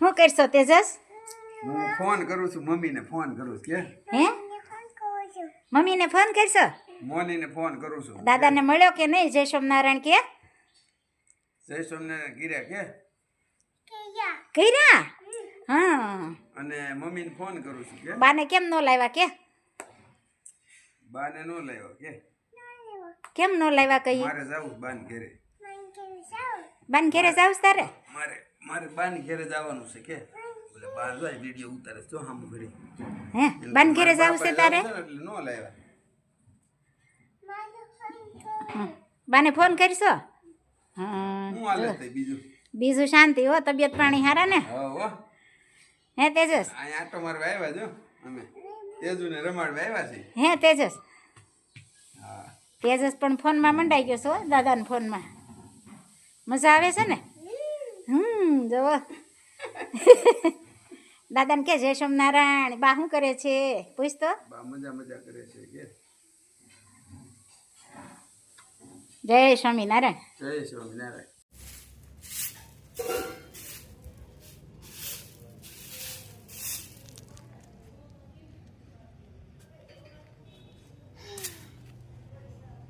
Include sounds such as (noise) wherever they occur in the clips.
શું કરશો તેજસ? હું ફોન કરું છું મમ્મીને ફોન કરું છું કે? હે? મમ્મીને ફોન કરશો? મોનીને ફોન કરું છું. દાદાને મળ્યો કે નહીં? જય સોમનારાયણ કે? જય સોમનારાયણ કર્યા કે? કર્યા? હા. અને મમ્મીને ફોન કરું છું કે? બાને કેમ નો લાવ્યા કે? બાને નો લાવ્યો કે? કેમ નો લાવ્યા કઈ? મારે જાવું બાન ઘેરે. બાન ઘેરે જાવ તારે? મારે મારે બાન ઘેરે જવાનું છે કે. બોલે બાર જાય વિડિયો ઉતારે જો હામું ઘરે હે? બાન ઘેરે જાવ છે તારે? એટલે નો લાવ્યા. બાને ફોન કરશો? હા હું હાલે છે બીજું? બીજું શાંતિ હો તબિયત પાણી હારા ને? હો હે. તેજસ? અહીંયા આટો મારવા આવ્યા જો અમે. તેજુને રમાડવા આવ્યા છે હે તેજસ? તેજસ પણ ફોનમાં મંડાઈ ગયો છો હો, દાદાના ફોનમાં. મજા આવે છે ને? જુઓ. (laughs) દાદાને કે જય સોમનારાયણ બા શું કરે છે? પૂછ તો. મજા મજા કરે છે કે? જય સ્વામિનારાયણ. જય સ્વામિનારાયણ.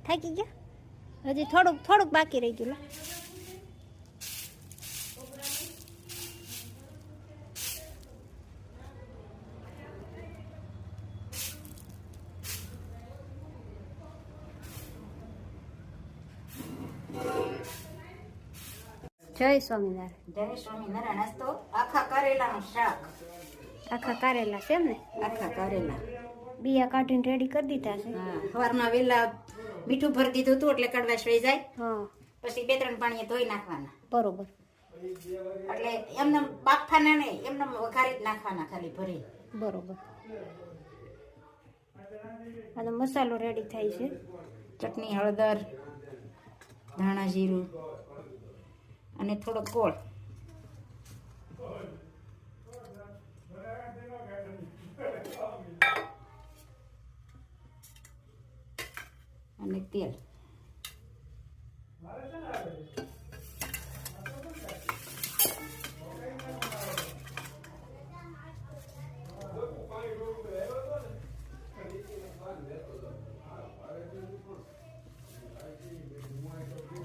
થાકી ગયા? હજી થોડુંક થોડુંક બાકી રહી ગયું જય સ્વામિનારાયણ. જય સ્વામિનારાયણ. આજ તો આખા કરેલાનું શાક. આખા કારેલા છે એમ ને આખા કરેલા. બિયા કાઢીને રેડી કરી દીધા છે. સવારમાં વહેલા મીઠું ભરી દીધું હતું એટલે કડવાશ વહી જાય. હા. પછી બે ત્રણ પાણીએ ધોઈ નાખવાના. બરોબર. એટલે એમને બાફાના નહીં એમને વઘારી જ નાખવાના ખાલી ભરી. બરોબર. અને મસાલો રેડી થાય છે. ચટણી હળદર ધાણા જીરું. અને થોડો ગોળ. અને તેલ.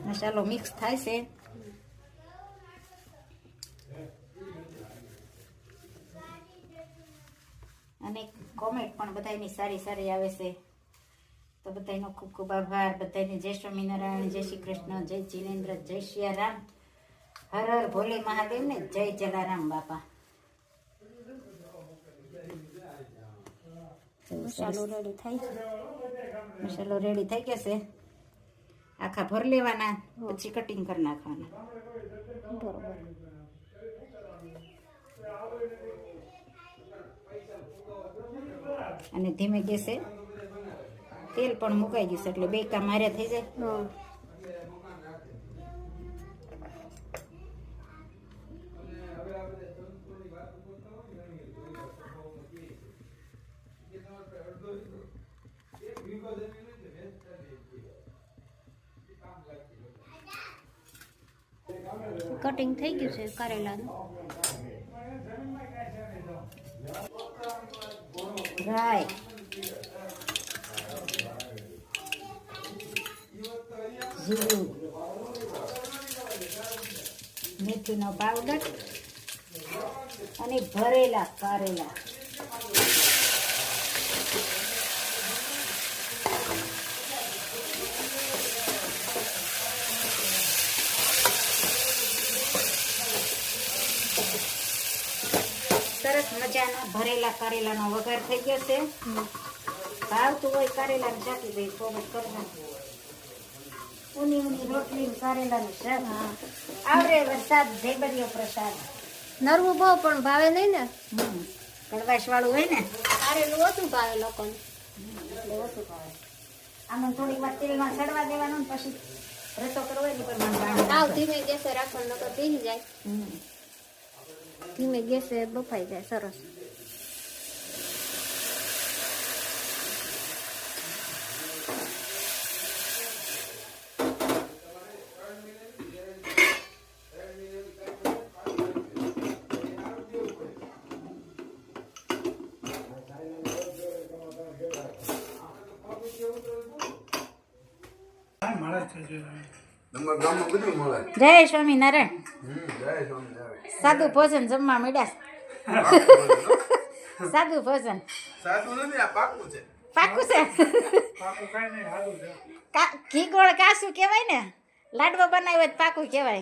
મસાલો મિક્સ થાય છે અને કોમેન્ટ પણ બધાની સારી સારી આવે છે. તો બધાનો ખૂબ ખૂબ આભાર. બધાને જય સ્વામિનારાયણ જય શ્રી કૃષ્ણ જય જીનેન્દ્ર જય સિયારામ હર હર ભોલે મહાદેવ ને જય જલારામ બાપા. મસાલો રેડી છે મસાલો રેડી થઈ ગયો છે. આખા ભર લેવાના પછી કટિંગ કરી નાખવાના. બરોબર. અને ધીમે ગેસે તેલ પણ મુકાઈ ગયું છે, એટલે બે કામ મારે થઈ જાય. હા. કટિંગ થઈ ગયું છે કારેલાનું. રાય જીરું મેથીનો પાવડર અને ભરેલા કારેલા સરસ મજાના ભરેલા કારેલાનો વઘાર થઈ ગયો છે. ભાવતું હોય કારેલાનું શાકી ભાઈ કોમેન્ટ કરજો ઉની ઉની રોટલી કારેલાનું શાક. આવરે વરસાદ ભેબરિયો પ્રસાદ. નરવું બહુ પણ ભાવે નહીં ને? કડવાશ વાળું હોય ને? કારેલું ઓછું ભાવે લોકોને. ઓછું ભાવે. આમાં થોડીક વાર તેલમાં સડવા દેવાનું પછી રસો કરવો હોય ને પણ મને સાવ ધીમે ગેસે રાખવાનું નકર પીસી જાય. ધીમે ગેસે બફાઈ જાય સરસ. જય સ્વામિનારાયણ. હમ જય સ્વામિનારાયણ. સાદું ભોજન જમવા મળ્યા. સાદું ભોજન. પાકું છે. પાકું છે? કા- ઘી ગોળ કાસું કહેવાય ને? લાડવો બનાવ્યો તો પાકું કહેવાય.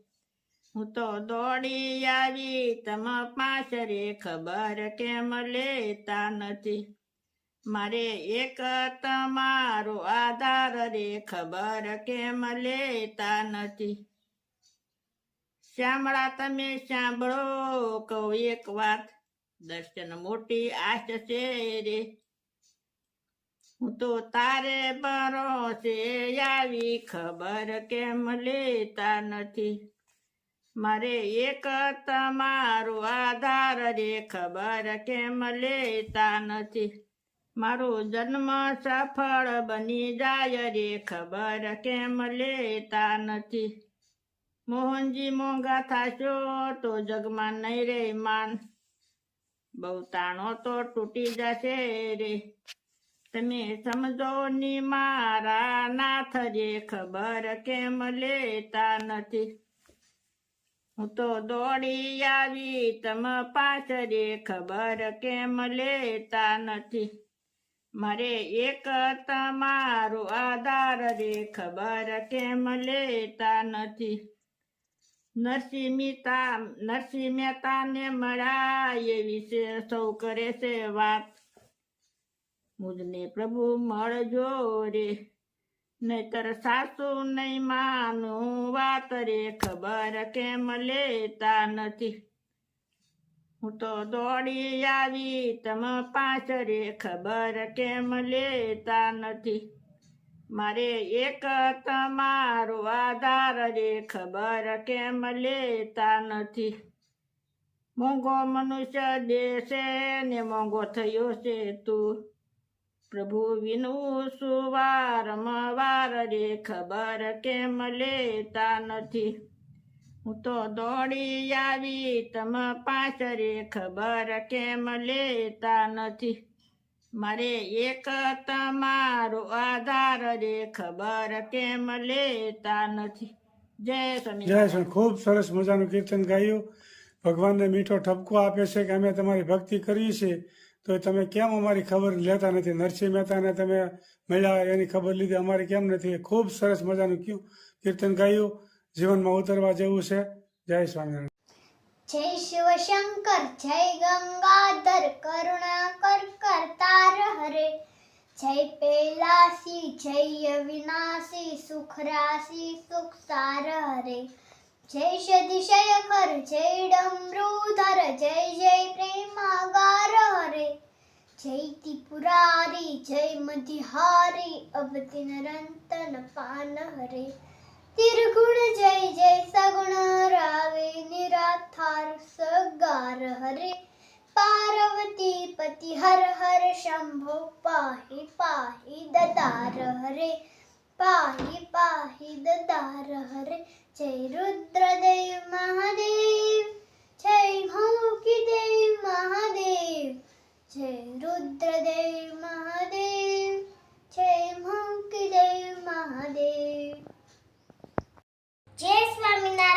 હું તો દોડી આવી તમ પાછરે ખબર કેમ લેતા નથી? મારે એક તમારો આધાર રે, ખબર કેમ લેતા નથી? શ્યામળા, તમે સાંભળો કહું એક વાત, દર્શન મોટી આશ છે રે. હું તો તારે ભરોસે આવી, ખબર કેમ લેતા નથી? મારે એક તમારો આધાર રે ખબર કેમ લેતા નથી? મારો જન્મ સફળ બની જાય રે ખબર કેમ લેતા નથી? મોહનજી મોંઘા થશો તો જગમાં નહીં રે માન. બહુ તાણો તો તૂટી જશે રે. તમે સમજો ની મારા નાથ રે ખબર કેમ લેતા નથી? હું તો દોડી આવી, તમ પાછરે ખબર કેમ લેતા નથી? મારે એક તમારો આધાર રે, ખબર કેમ લેતા નથી? નરસિંહ મહેતા નરસિંહ મહેતાને મળ્યા એ વિશે સૌ કરે છે વાત. મુજને પ્રભુ મળજો રે. નહીતર સાસુ નહીં માનું વાત રે ખબર કેમ લેતા નથી. હું તો દોડી આવી, તમ પાછરે ખબર કેમ લેતા નથી. મારે એક તમારો આધાર રે ખબર કેમ લેતા નથી. મોંઘો મનુષ્ય દેશે ને મોંઘો થયો છે તું. પ્રભુ વિનું સુવારમવાર રે ખબર કેમ લેતા નથી. હું તો દોડી આવી તમ પાછરે ખબર કેમ લેતા નથી. મારે એક તમારો આધાર રે ખબર કેમ લેતા નથી. જય સ્વામી જય ખૂબ સરસ મજાનું કીર્તન ગાયું. ભગવાનને મીઠો ઠપકો આપે છે કે અમે તમારી ભક્તિ કરી છીએ. તો તમે કેમ અમારી ખબર લેતા નથી? નરસિંહ મહેતાને તમે મળ્યા, એની ખબર લીધી. અમારી કેમ નથી? ખૂબ સરસ મજાનું કયું કીર્તન ગાયું. જીવનમાં ઉતરવા જેવું છે. જય સ્વામિનારાયણ. જય શિવશંકર જય ગંગાધર કરુણાકર કરતાર હરે. જય પૈલાસી જય વિનાશી સુખ રાશી સુખ સાર હરે. જય સદિશયખર જય ડમરૂધર, જય જય જય ત્રિપુરારી જય મધિહારી અવતિ નરંતન પાન હરે. તિરગુણ જય જય સગુણ રાવે, નિરાધાર સગાર હરે. પાર્વતી પતિ હર હર, શંભો પાહી પાહી દદાર હરે. પાહી પાહી દદાર હરે. જય રુદ્રદેવ મહાદેવ, જય હૌકી દેવ મહાદેવ. જય રુદ્રદેવ મહાદેવ જય મૂકી દેવ મહાદેવ જય સ્વામિનારાયણ